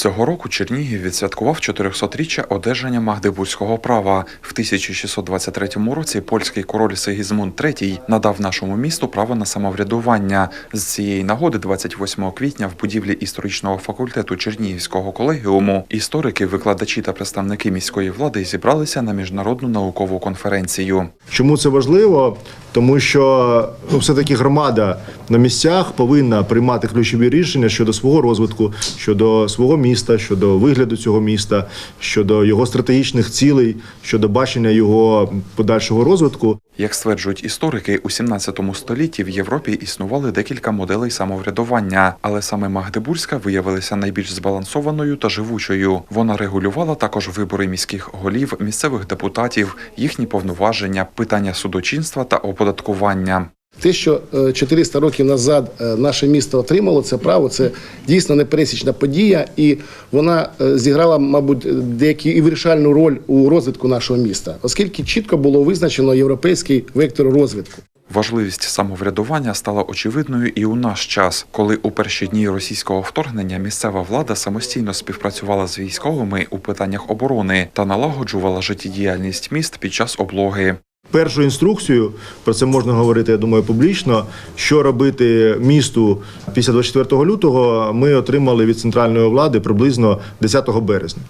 Цього року Чернігів відсвяткував 400-річчя одержання магдебурзького права. В 1623 році польський король Сигізмунд III надав нашому місту право на самоврядування. З цієї нагоди, 28 квітня, в будівлі історичного факультету Чернігівського колегіуму історики, викладачі та представники міської влади зібралися на міжнародну наукову конференцію. Чому це важливо? Тому що ну, все-таки громада на місцях повинна приймати ключові рішення щодо свого розвитку, щодо свого міста, щодо вигляду цього міста, щодо його стратегічних цілей, щодо бачення його подальшого розвитку. Як стверджують історики, у 17 столітті в Європі існували декілька моделей самоврядування, але саме Магдебурзька виявилася найбільш збалансованою та живучою. Вона регулювала також вибори міських голів, місцевих депутатів, їхні повноваження, питання судочинства та оподаткування. Те, що е, 400 років назад е, наше місто отримало це право, це дійсно непересічна подія, і вона е, зіграла, мабуть, деяку і вирішальну роль у розвитку нашого міста, оскільки чітко було визначено європейський вектор розвитку. Важливість самоврядування стала очевидною і у наш час, коли у перші дні російського вторгнення місцева влада самостійно співпрацювала з військовими у питаннях оборони та налагоджувала життєдіяльність міст під час облоги. Першу інструкцію про це можна говорити, я думаю, публічно. Що робити місту після 24 лютого, ми отримали від центральної влади приблизно 10 березня.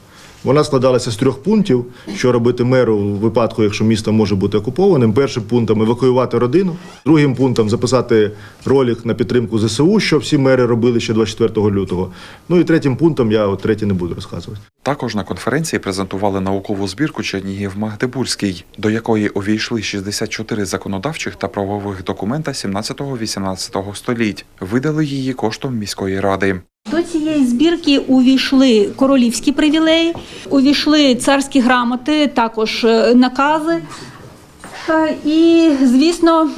Вона складалася з трьох пунктів: що робити меру у випадку, якщо місто може бути окупованим. Першим пунктом евакуювати родину, другим пунктом записати ролик на підтримку ЗСУ, що всі мери робили ще 24 лютого. Ну і третім пунктом я от третій не буду розказувати. Також на конференції презентували наукову збірку Чернігів Магдебурзький, до якої увійшли 64 законодавчих та правових документа 17-18 століть. Видали її коштом міської ради. До цієї збірки увійшли королівські привілеї, увійшли царські грамоти, також е, накази. Е, І, звісно,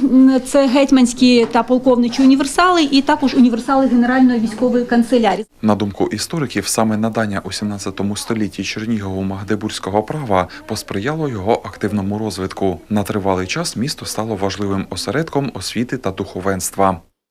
це гетьманські та полковничі універсали, і також універсали Генеральної військової канцелярії. На думку істориків, саме надання у 17 столітті Чернігову магдебурзького права посприяло його активному розвитку. На тривалий час місто стало важливим осередком освіти та духовенства.